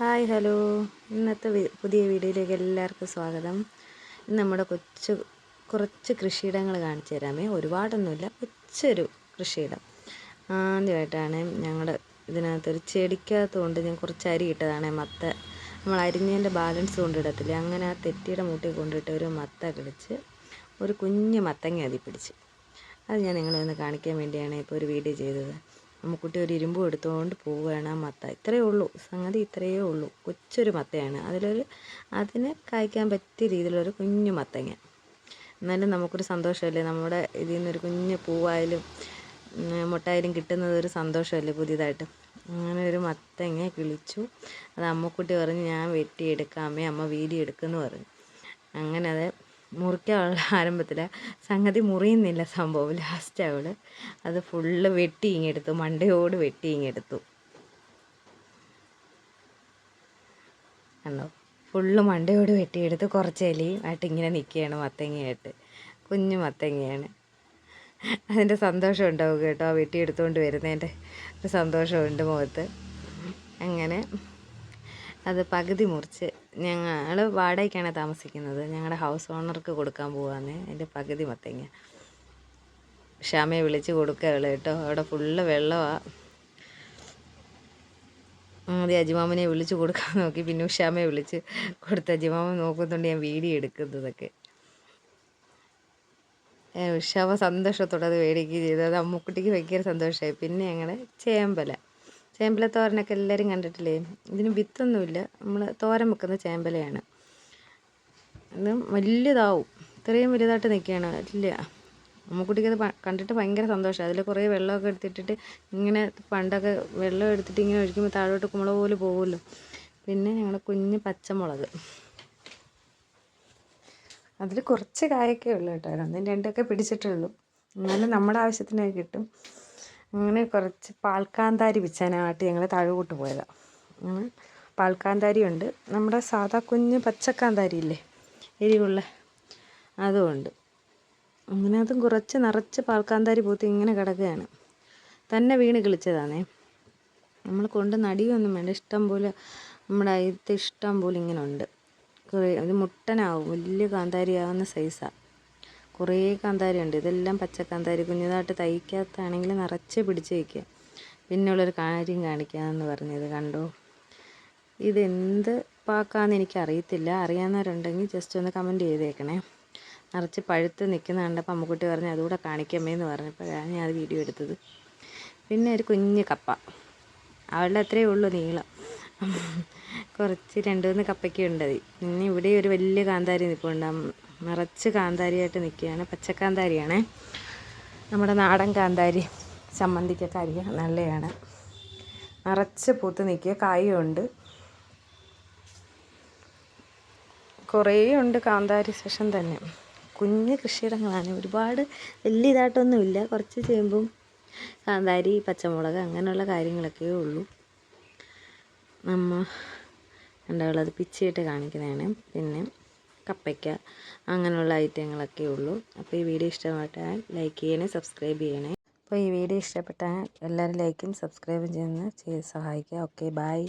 Hi hello. ഇന്നത്തെ പുതിയ വീഡിയോയിലേക്ക് എല്ലാവർക്കും സ്വാഗതം. ഇന്ന് നമ്മുടെ കൊച്ചു കുറച്ച് കൃഷിയിടങ്ങൾ കാണിച്ചു തരാമേ. ഒരുപാടൊന്നുമില്ല കൊച്ചൊരു കൃഷിയിടം. ആദ്യമായിട്ടാണ് ഞങ്ങളുടെ ഇതിനകത്തൊരു ചെടിക്കകത്തുകൊണ്ട് ഞാൻ കുറച്ച് അരി ഇട്ടതാണ്. മത്ത നമ്മൾ അരിഞ്ഞതിന്റെ ബാലൻസ് കൊണ്ടിടത്തില്ല അങ്ങനെ ആ തെറ്റിയുടെ മൂട്ടി കൊണ്ടിട്ട് ഒരു മത്ത കിളിച്ച് ഒരു കുഞ്ഞ് മത്തങ്ങ അതി പിടിച്ച്. അത് ഞാൻ നിങ്ങളെ ഒന്ന് കാണിക്കാൻ വേണ്ടിയാണ് ഇപ്പോൾ ഒരു വീഡിയോ ചെയ്തത്. അമ്മുക്കുട്ടി ഒരു ഇരുമ്പ് എടുത്തുകൊണ്ട് പോവുകയാണ് ആ മത്ത. ഇത്രയേ ഉള്ളൂ. സംഗതി ഇത്രയേ ഉള്ളൂ. കൊച്ചൊരു മത്തയാണ്. അതിലൊരു അതിന് കായ്ക്കാൻ പറ്റിയ രീതിയിലൊരു കുഞ്ഞു മത്തങ്ങ. എന്നാലും നമുക്കൊരു സന്തോഷമല്ലേ? നമ്മുടെ ഇതിൽ നിന്നൊരു കുഞ്ഞ് പൂവായാലും മുട്ടായാലും കിട്ടുന്നത് ഒരു സന്തോഷമല്ലേ പുതിയതായിട്ട്? അങ്ങനെ ഒരു മത്തങ്ങ കിളിച്ചു. അത് അമ്മക്കുട്ടി പറഞ്ഞ് ഞാൻ വെട്ടിയെടുക്കാമേ അമ്മ വീഡിയോ എടുക്കുമെന്ന് പറഞ്ഞു. അങ്ങനെ അത് മുറിക്കാനുള്ള ആരംഭത്തിൽ സംഗതി മുറിയുന്നില്ല സംഭവം ലാസ്റ്റ് അവൾ അത് ഫുള്ള് വെട്ടി ഇങ്ങെടുത്തു മണ്ടയോട് വെട്ടി ഇങ്ങെടുത്തു. കണ്ടോ? ഫുള്ള് മണ്ടയോട് വെട്ടിയെടുത്ത് കുറച്ച് എലിയും ആയിട്ട് ഇങ്ങനെ നിൽക്കുകയാണ് മത്തങ്ങയായിട്ട്. കുഞ്ഞു മത്തങ്ങയാണ്. അതിന്റെ സന്തോഷം ഉണ്ടാവും കേട്ടോ ആ വെട്ടിയെടുത്തുകൊണ്ട് വരുന്നതിന്റെ ഒരു സന്തോഷമുണ്ട് മുഖത്ത്. അങ്ങനെ അത് പകുതി മുറിച്ച് ഞങ്ങൾ വാടകയ്ക്കാണ് താമസിക്കുന്നത്. ഞങ്ങളുടെ ഹൗസ് ഓണർക്ക് കൊടുക്കാൻ പോവാന്ന്. എന്റെ പകുതി മത്തങ്ങ. ക്ഷമയെ വിളിച്ച് കൊടുക്കുകയുള്ളു കേട്ടോ. അവിടെ ഫുള്ള് വെള്ളമാണ് ആദ്യം അജിമാമനെ വിളിച്ച് കൊടുക്കാൻ നോക്കി. പിന്നെ ഉഷാമയെ വിളിച്ച് കൊടുത്ത് അജിമാമൻ നോക്കുന്നുണ്ട് ഞാൻ വീഡിയോ എടുക്കുന്നതൊക്കെ. ഉഷാമ സന്തോഷത്തോടെ അത് മേടിക്കുകയും ചെയ്തു. അത് അമ്മുക്കുട്ടിക്ക് ഭയങ്കര സന്തോഷമായി. പിന്നെ ഞങ്ങൾ ചേമ്പല. ചേമ്പല തോരനൊക്കെ എല്ലാവരും കണ്ടിട്ടില്ലേ? ഇതിന് വിത്തൊന്നുമില്ല. നമ്മൾ തോരൻ വെക്കുന്ന ചേമ്പലയാണ്. ഇത് വലിയതാവും. ഇത്രയും വലുതായിട്ട് നിൽക്കുകയാണ്. ഇല്ല. അമ്മക്കുട്ടിക്കത് കണ്ടിട്ട് ഭയങ്കര സന്തോഷമാണ് അതിൽ കുറേ വെള്ളമൊക്കെ എടുത്തിട്ടിട്ട് ഇങ്ങനെ പണ്ടൊക്കെ വെള്ളം എടുത്തിട്ട് ഇങ്ങനെ ഒഴിക്കുമ്പോൾ താഴോട്ട് കുമ്പള പോലെ പോകുമല്ലോ പിന്നെ ഞങ്ങളുടെ കുഞ്ഞ് പച്ചമുളക്. അതിൽ കുറച്ച് കായൊക്കെ ഉള്ളു കേട്ടോ. ഒന്നും രണ്ടൊക്കെ പിടിച്ചിട്ടുള്ളൂ. എന്നാലും നമ്മുടെ ആവശ്യത്തിനൊക്കെ കിട്ടും. അങ്ങനെ കുറച്ച് പാൽക്കാന്താരി പിച്ചാനായിട്ട് ഞങ്ങൾ താഴോട്ട് പോയതാണ് പാൽക്കാന്താരി ഉണ്ട് നമ്മുടെ സാധാ കുഞ്ഞ് പച്ചക്കാന്താരി ഇല്ലേ എരിവുള്ള അതുമുണ്ട് അങ്ങനെ അതും കുറച്ച് നിറച്ച് പാൽക്കാന്താരി പൂത്ത് ഇങ്ങനെ കിടക്കുകയാണ്. തന്നെ വീണ് കിളിച്ചതാണേ. നമ്മൾ കൊണ്ട് നടിയൊന്നും വേണ്ട. ഇഷ്ടം പോലെ നമ്മുടെ അയത്ത് ഇഷ്ടം പോലെ ഇങ്ങനെ ഉണ്ട്. കുറേ ഇത് മുട്ടനാവും. വലിയ കാന്താരി ആവുന്ന സൈസാണ് കുറേ കാന്താരി ഉണ്ട് ഇതെല്ലാം പച്ച പച്ചക്കാന്താരി. കുഞ്ഞതായിട്ട് തയ്ക്കാത്താണെങ്കിൽ നിറച്ച് പിടിച്ച് വയ്ക്കുക പിന്നെയുള്ളൊരു കാര്യം കാണിക്കാമെന്ന് പറഞ്ഞത് കണ്ടോ? ഇതെന്ത് പാക്കാന്ന് എനിക്ക് എനിക്കറിയത്തില്ല. അറിയാവുന്നവരുണ്ടെങ്കിൽ ജസ്റ്റ് ഒന്ന് കമന്റ് ചെയ്തേക്കണേ. നിറച്ച് പഴുത്ത് നിൽക്കുന്ന കണ്ടപ്പോൾ അമ്മക്കുട്ടി പറഞ്ഞ് അതുകൂടെ കാണിക്കമ്മേ എന്ന് പറഞ്ഞപ്പോഴാണ് ഞാൻ അത് വീഡിയോ എടുത്തത്. പിന്നെ ഒരു കുഞ്ഞ് കപ്പ. അവളുടെ അത്രയേ ഉള്ളൂ നീളം. കുറച്ച് രണ്ട് മൂന്ന് കപ്പയ്ക്ക് ഉണ്ടത് പിന്നെ ഇവിടെ ഒരു വലിയ കാന്താരി നിൽപ്പുണ്ട് നിറച്ച് കാന്താരിയായിട്ട് നിൽക്കുകയാണ്. പച്ചക്കാന്താരിയാണ്. നമ്മുടെ നാടൻ കാന്താരി ചമ്മന്തിക്കൊക്കെ അരിയ നല്ലതാണ് നിറച്ച് പൂത്ത് നിൽക്കുക. കായുണ്ട് കുറേ ഉണ്ട് കാന്താരി സെഷൻ തന്നെ. കുഞ്ഞ് കൃഷിയിടങ്ങളാണ്. ഒരുപാട് വലിയ ഇതായിട്ടൊന്നുമില്ല. കുറച്ച് ചേമ്പും കാന്താരി പച്ചമുളക് അങ്ങനെയുള്ള കാര്യങ്ങളൊക്കെ ഉള്ളൂ. നമ്മ ഉണ്ടാവുള്ളത് പിച്ചിയിട്ട് കാണിക്കുന്നതാണ്. പിന്നെ കപ്പയ്ക്ക അങ്ങനെയുള്ള ഐറ്റങ്ങളൊക്കെ ഉള്ളൂ. അപ്പോൾ ഈ വീഡിയോ ഇഷ്ടപ്പെട്ടാൽ ലൈക്ക് ചെയ്യണേ സബ്സ്ക്രൈബ് ചെയ്യണേ. അപ്പോൾ ഈ വീഡിയോ ഇഷ്ടപ്പെട്ടാൽ എല്ലാവരും ലൈക്കും സബ്സ്ക്രൈബും ചെയ്യുന്ന ചെയ്ത് സഹായിക്കുക. Okay bye